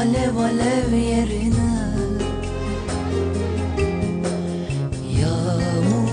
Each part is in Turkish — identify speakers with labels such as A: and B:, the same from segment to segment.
A: alev alev yerine. Yağmur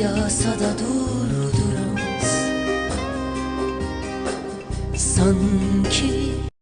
A: yağsa da durduramaz. Sanki